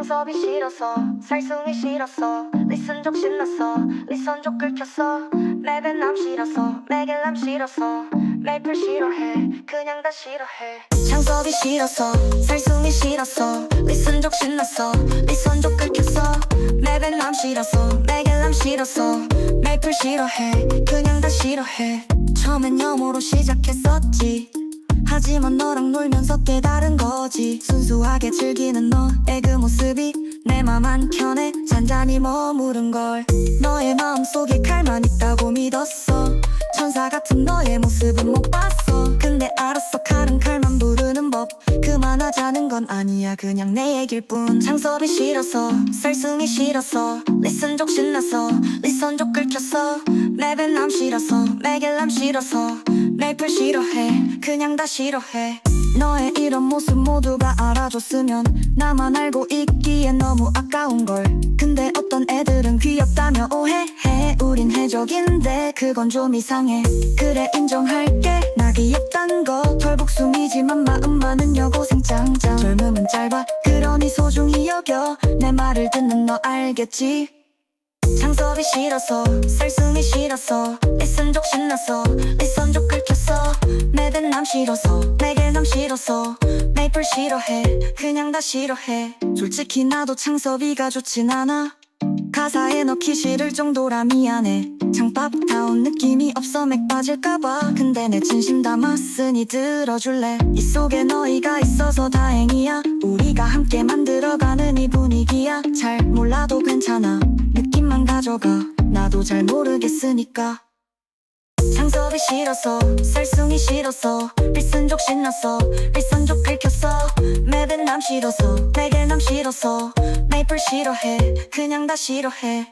창섭이 싫어서 살숭이 싫었어 리슨족 신났어 리선족 긁혔어. 매벤남 싫어서 매겔남 싫어서 메이플 싫어해 그냥 다 싫어해. 창섭이 싫어서 살숭이 싫었어 리슨족 신났어 리선족 긁혔어. 매벤남 싫어서 매겔남 싫었어 메이플 싫어해 그냥 다 싫어해. 처음엔 영어로 시작했었지 하지만 너랑 놀면서 깨달은 거지. 순수하게 즐기는 너의 그 모습이 내 맘 한켠에 잔잔히 머무른 걸. 너의 마음속에 칼만 있다고 믿었어. 천사 같은 너의 모습은 못 봤어. 근데 알았어 칼은 칼만 부르는 법. 그만하자는 건 아니야 그냥 내 얘길 뿐. 창섭이 싫어서 쌀숭이 싫었어 리슨족 신났어 리선족 긁혔어 매벤남 싫어서 매겔남 싫어서 메이플 싫어해. 그냥 다 싫어해. 너의 이런 모습 모두가 알아줬으면 나만 알고 있기에 너무 아까운걸. 근데 어떤 애들은 귀엽다며 오해해. 우린 해적인데 그건 좀 이상해. 그래 인정할게. 나 귀엽단 거. 털복숭이지만 마음만은 여고생 짱짱. 젊음은 짧아. 그러니 소중히 여겨. 내 말을 듣는 너 알겠지? 창섭이 싫어서 리슨족 신났어 리선족 긁혔어 매벤남 싫어서. 매겔남 싫어서. 메이플 싫어해. 그냥 다 싫어해. 솔직히 나도 창섭이가 좋진 않아. 가사에 넣기 싫을 정도라 미안해. 장밥다운 느낌이 없어. 맥 빠질까봐. 근데 내 진심 담았으니 들어줄래? 이 속에 너희가 있어서 다행이야. 우리가 함께 만들어가는 이 분위기야. 잘 몰라도 괜찮아. 느낌만 가져가. 나도 잘 모르겠으니까 창섭이 싫었어 쌀숭이 싫었어 리슨족 신났어. 리선족 긁혔어. 매벤남 싫었어 매겔남 싫었어 메이플 싫어해. 그냥 다 싫어해